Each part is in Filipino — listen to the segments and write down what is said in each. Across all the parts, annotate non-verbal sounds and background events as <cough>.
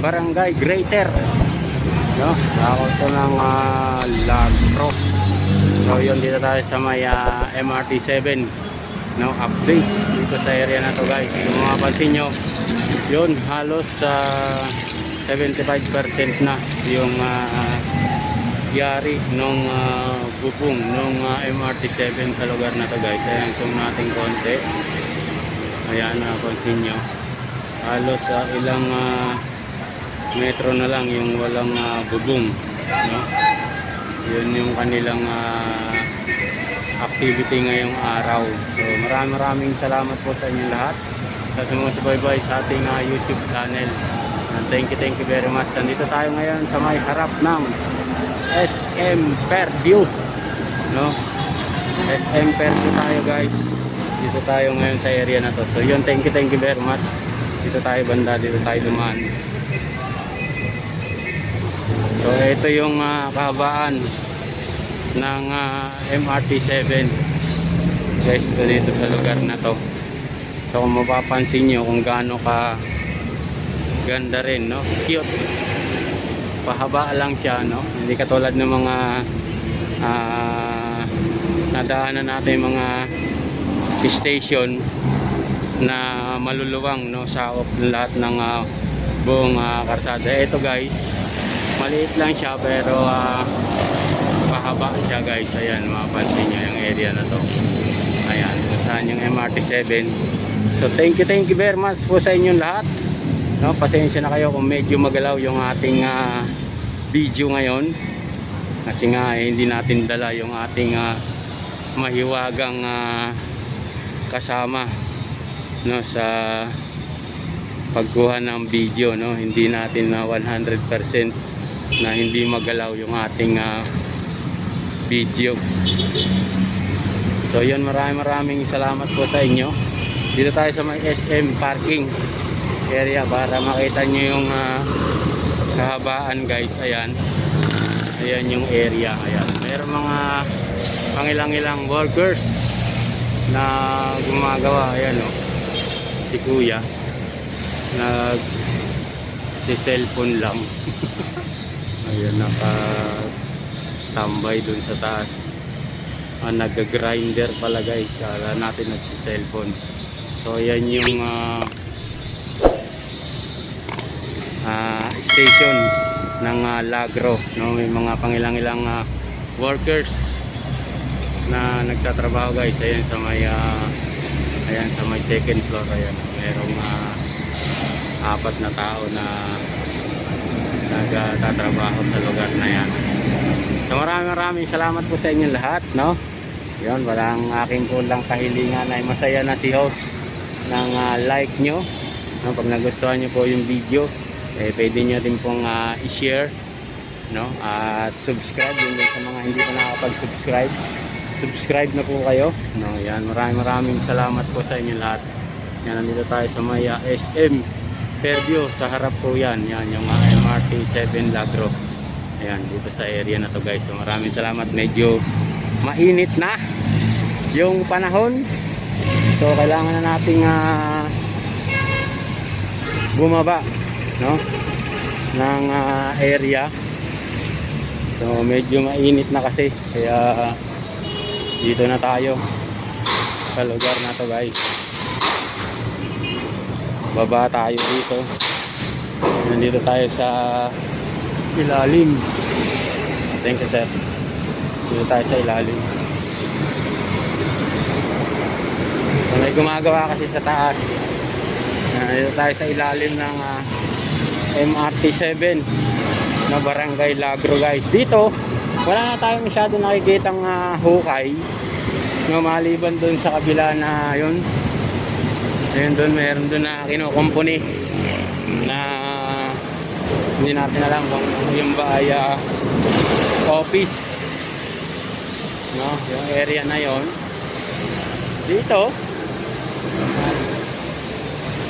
Barangay Greater. No? Ako to ng uh, Lagro. So yun dito tayo sa may ah, MRT 7 no update dito sa area na to guys kung mapapansin nyo yun halos sa 75% na yung ah, yari nung ah, bubong nung ah, MRT 7 sa lugar na to guys ayan zoom natin konti ayan napansin nyo halos sa ilang ah, metro na lang yung walang ah, bubong no? yun yung kanilang ah, activity ngayong araw. So maraming maraming salamat po sa inyo lahat. Sa sumusubaybay sa ating ah, YouTube channel. And thank you thank you very much. Nandito tayo ngayon sa may harap ng SM Perdue no? SM Perdue tayo guys. Dito tayo ngayon sa area na to. So yun thank you thank you very much dito tayo banda. Dito tayo dumaan. So ito yung ah, kahabaan ng ah, MRT 7 guys ito dito sa lugar na to. So kung mapapansin nyo kung gaano ka ganda rin no, cute. Pahaba lang siya no, hindi katulad ng mga ah, nadaanan natin mga station na maluluwang no sa lahat ng ah, buong ah, karsada. Ito guys, maliit lang siya pero ah, pahaba siya guys. Ayan mapapansin nyo yung area na to. Ayan kung saan yung MRT 7 so thank you thank you very much po sa inyong lahat. No, pasensya na kayo kung medyo magalaw yung ating ah, video ngayon. Kasi nga eh, hindi natin dala yung ating ah, mahiwagang ah, kasama no sa pagkuha ng video no? Hindi natin na 100% na hindi magalaw yung ating ah, video. So yun maraming maraming salamat po sa inyo. Dito tayo sa may SM parking area para makita nyo yung ah, kahabaan guys. Ayan. Ayan yung area. Ayan. Meron mga pangilang-ilang workers na gumagawa. Ayan o si kuya. Nag si cellphone lang. <laughs> Ayun naka tambay dun sa taas. Ah, nag-grinder pala guys. Ala natin nagsi cellphone so ayan yung ah, ah, station ng ah, Lagro no? May mga pangilang-ilang ah, workers na nagtatrabaho guys. Ayan sa may ah, ayan sa may second floor ayan merong ah, apat na tao na nagtatrabaho sa lugar na yan. So maraming maraming salamat po sa inyo lahat no? Yun walang aking kulang kahilingan ay masaya na si host ng ah, like nyo. No, pag nagustuhan nyo po yung video eh, pwede nyo din pong ah, i-share no? at subscribe yun sa mga hindi pa nakapag-subscribe. subscribe na po kayo. No? yan. Maraming maraming salamat po sa inyo lahat. Yan nandito tayo sa may SM Fairview sa harap po yan. Yan yung ah, MRT 7 Lagro ayan dito sa area na to guys. So maraming salamat. Medyo mainit na yung panahon. So kailangan na nating ah, bumaba no ng ah, area. So medyo mainit na kasi. Kaya dito na tayo. Sa lugar na to guys. Baba tayo dito. Nandito tayo sa ilalim. Thank you sir. Dito tayo sa ilalim. So, may gumagawa kasi sa taas. Nandito tayo sa ilalim ng ah, MRT 7 na Barangay Lagro guys. Dito wala na tayo masyado nakikitang ah, hukay. No, maliban dun sa kabila na yun. Ayun dun meron dun na kinukumpuni. Na hindi natin alam kung yung ba ay ah, office. No yung area na yon dito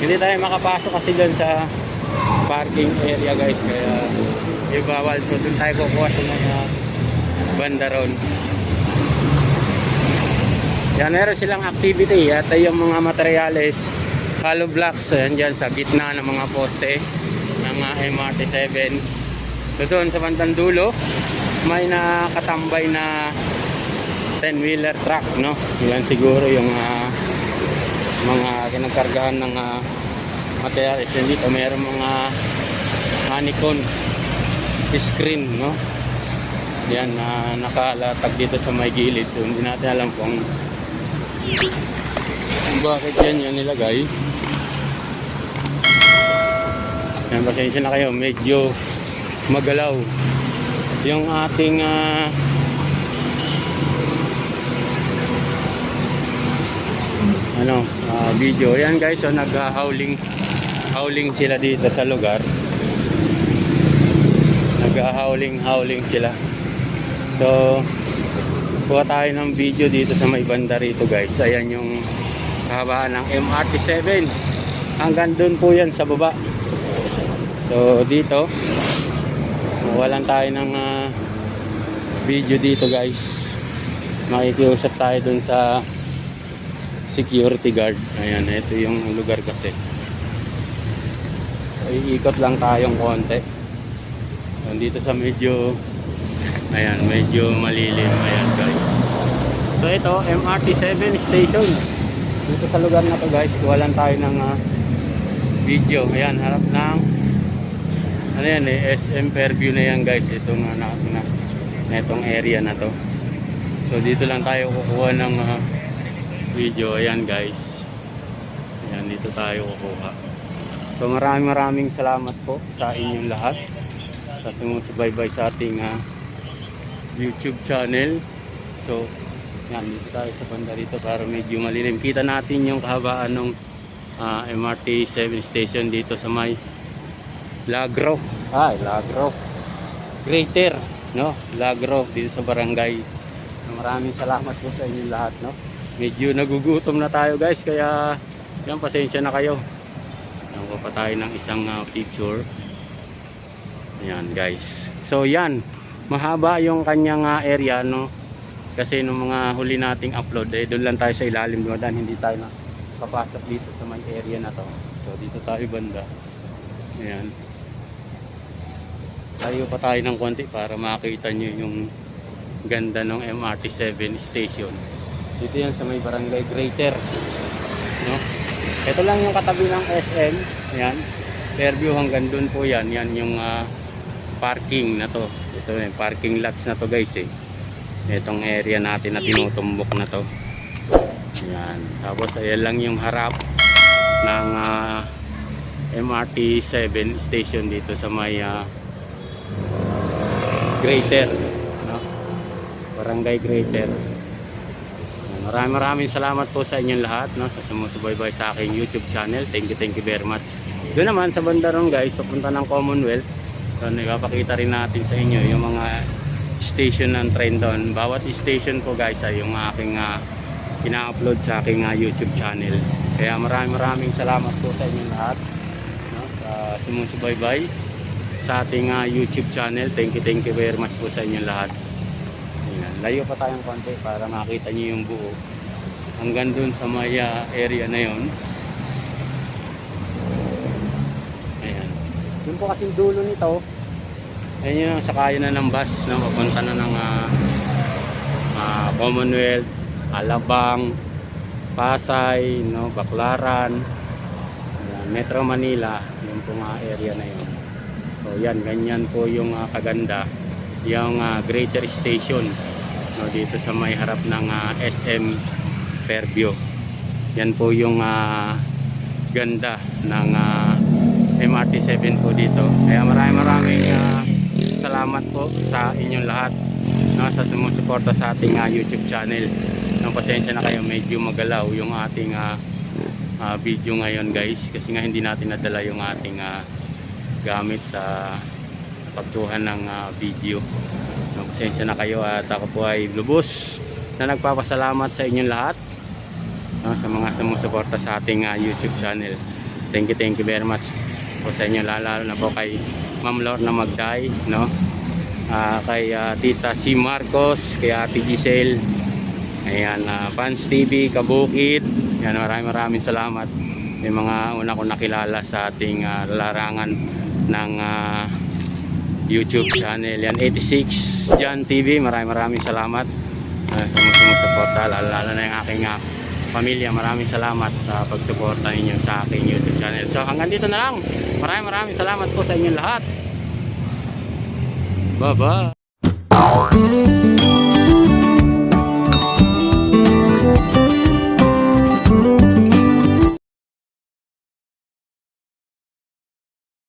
hindi tayo makapasok kasi dun sa parking area guys. Kaya ibawal so dun tayo kukuha sa mga banda ron yan meron silang activity at yung mga materyales hollow blocks yan dyan sa gitna ng mga poste ng ng ah, MRT7. So doon sa bandang dulo, may nakatambay na 10-wheeler truck, no? Yan siguro yung ah, mga kinagkargahan ng uh, materials. Yan dito, mayroong mga honeycomb screen, no? Yan, na nakalatag dito sa may gilid. So, hindi natin alam kung bakit yan yan nilagay. Yan, pasensya na kayo. Medyo magalaw. Yung ating ah, ano, ah, video. Yan guys, so nag-howling howling sila dito sa lugar. Nag-howling howling sila. So, kuha tayo ng video dito sa may banda rito guys. Ayan yung kahabaan ng MRT7. Hanggang doon po yan sa baba. So, dito, walan tayo ng ah, video dito guys. Makikiusap tayo dun sa security guard. Ayan, ito yung lugar kasi. So, iikot lang tayong konti. Nandito sa medyo Ayan, medyo malilim. Ayan, guys. So, ito, MRT7 station. Dito sa lugar na to, guys, kuha tayo ng ah, video. Ayan, harap ng ano yan eh, SM Fairview na yan, guys. Itong, uh, na, na, na itong area na to. So, dito lang tayo kukuha ng ah, video. Ayan, guys. Ayan, dito tayo kukuha. So, maraming maraming salamat po sa inyong lahat sa sumusubaybay sa ating ah, YouTube channel. So, yan, dito tayo sa banda rito para medyo malilim. Kita natin yung kahabaan ng ah, MRT 7 station dito sa may Lagro. Ay, Lagro. Greater, no? Lagro dito sa barangay. Maraming salamat po sa inyo lahat, no? Medyo nagugutom na tayo, guys, kaya yan pasensya na kayo. Nakuha pa tayo ng isang ah, picture. Ayan, guys. So, yan mahaba yung kanyang ah, area no? Kasi nung mga huli nating upload eh doon lang tayo sa ilalim dumadaan hindi tayo na papasok dito sa may area na to. So dito tayo banda. Ayan. Tayo pa tayo ng konti para makita nyo yung ganda ng MRT7 station. Dito yan sa may barangay Greater no? Ito lang yung katabi ng SM ayan. Fairview hanggang doon po yan. Yan yung ah, parking na to ito yung parking lots na to guys eh itong area natin na tinutumbok na to yan tapos ayan lang yung harap ng ah, MRT 7 station dito sa may ah, Greater no? Barangay Greater Maraming maraming salamat po sa inyong lahat no, sa sumusubaybay sa aking YouTube channel. Thank you, thank you very much. Doon naman sa banda ron guys, papunta ng Commonwealth. So, ipapakita rin natin sa inyo yung mga station ng train doon. Bawat station po guys ay yung aking uh, ina-upload sa aking uh, YouTube channel. Kaya maraming maraming salamat po sa inyong lahat no, sa sumusubaybay sa ating uh, YouTube channel. Thank you, thank you very much po sa inyong lahat. Ayan, layo pa tayong konti para makita niyo yung buo. Hanggang dun sa may uh, area na yon. Ayan. Yun po kasing dulo nito. Ayan yung sakayan na ng bus na papunta na ng ah, ah, Commonwealth, Alabang, Pasay, no, Baclaran, ayan, Metro Manila, yung po mga area na yun. So yan, ganyan po yung ah, kaganda yung ah, Greater Station no, dito sa may harap ng ah, SM Fairview. Yan po yung ah, ganda ng ah, MRT7 po dito. Kaya maraming maraming ah, salamat po sa inyong lahat no, sa sumusuporta sa ating ah, YouTube channel. No, pasensya na kayo, medyo magalaw yung ating ah, ah, video ngayon guys kasi nga hindi natin nadala yung ating ah, gamit sa pagkuha ng ah, video. No, pasensya na kayo at ako po ay lubos na nagpapasalamat sa inyong lahat no, sa mga sumusuporta sa ating ah, YouTube channel. Thank you, thank you very much po sa inyo lalo, na po kay Ma'am Lorna Magday, no? Ah, kay ah, Tita C. Marcos, kay Ate Giselle, ayan, ah, Fans TV, Kabukid, yan, maraming maraming salamat. May mga una ko nakilala sa ating ah, larangan ng ah, YouTube channel. Yan 86 Jan TV. Maraming maraming salamat uh, sumusuporta lalo na yung aking ah, pamilya. Maraming salamat sa pagsuporta ninyo sa aking YouTube channel. So hanggang dito na lang. Maraming maraming salamat po sa inyong lahat. Bye-bye.